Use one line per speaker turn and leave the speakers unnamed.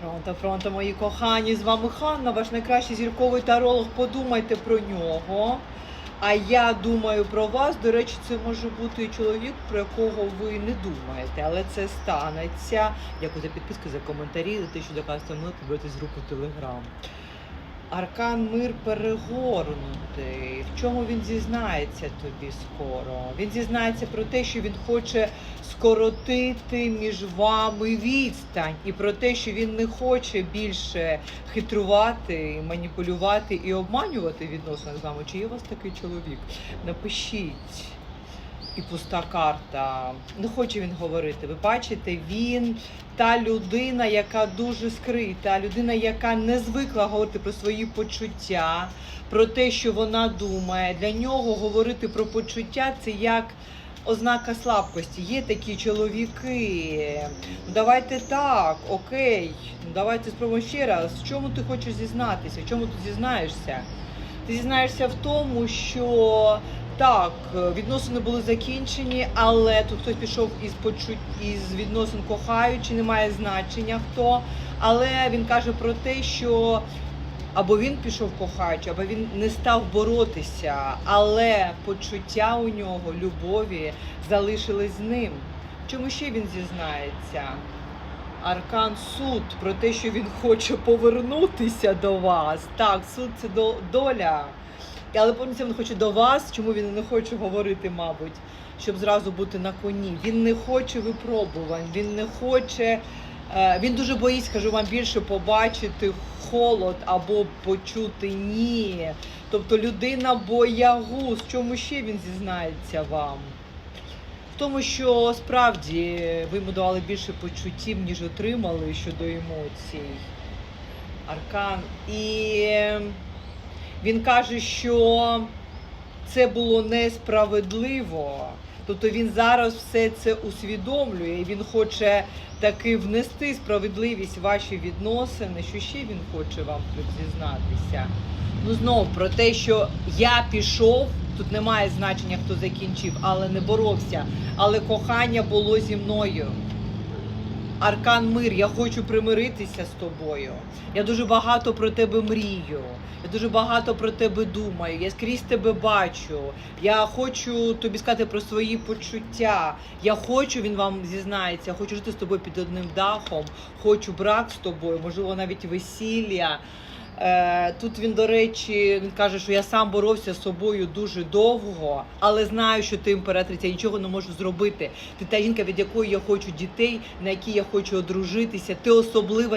Пронто, фронта, мої кохані, з вами Ханна, ваш найкращий зірковий таролог. Подумайте про нього. А я думаю про вас. До речі, це може бути чоловік, про якого ви не думаєте, але це станеться. Дякую за підписку, за коментарі, за те, що доказуєте мене, підберете з руку Телеграм. Аркан мир перегорнутий. В чому він зізнається тобі скоро? Він зізнається про те, що він хоче скоротити між вами відстань, і про те, що він не хоче більше хитрувати, маніпулювати і обманювати відносно з вами. Чи є у вас такий чоловік? Напишіть. І пуста карта. Не хоче він говорити. Ви бачите, він та людина, яка дуже скрита, людина, яка не звикла говорити про свої почуття, про те, що вона думає. Для нього говорити про почуття це як ознака слабкості. Є такі чоловіки. Ну, давайте так, окей. Ну, давайте спробуємо ще раз. В чому ти хочеш зізнатися? В чому ти зізнаєшся? Ти зізнаєшся в тому, що так, відносини були закінчені, але тут хтось пішов із почуть із відносин кохаючи, немає значення хто. Але він каже про те, що або він пішов кохаючи, або він не став боротися, але почуття у нього, любові залишились з ним. Чому ще він зізнається? Аркан суд про те, що він хоче повернутися до вас. Так, суд це до- доля. Але повністю він хоче до вас. Чому він не хоче говорити, мабуть, щоб зразу бути на коні? Він не хоче випробувань, він не хоче. е, Він дуже боїться, кажу вам більше побачити холод або почути ні. Тобто людина боягуз. Чому ще він зізнається вам? В тому, що справді ви йому давали більше почуттів, ніж отримали щодо емоцій. Аркан. І він каже, що це було несправедливо. Тобто він зараз все це усвідомлює, і він хоче таки внести справедливість в ваші відносини. Що ще він хоче вам тут зізнатися? Ну знов про те, що я пішов, тут немає значення, хто закінчив, але не боровся. Але кохання було зі мною. Аркан мир, я хочу примиритися з тобою. Я дуже багато про тебе мрію. Я дуже багато про тебе думаю. Я скрізь тебе бачу. Я хочу тобі сказати про свої почуття. Я хочу, він вам зізнається, хочу жити з тобою під одним дахом, хочу брак з тобою, можливо, навіть весілля. Е, Тут він, до речі, він каже, що я сам боровся з собою дуже довго, але знаю, що ти імператриця, я нічого не можу зробити. Ти та жінка, від якої я хочу дітей, на якій я хочу одружитися. Ти особлива.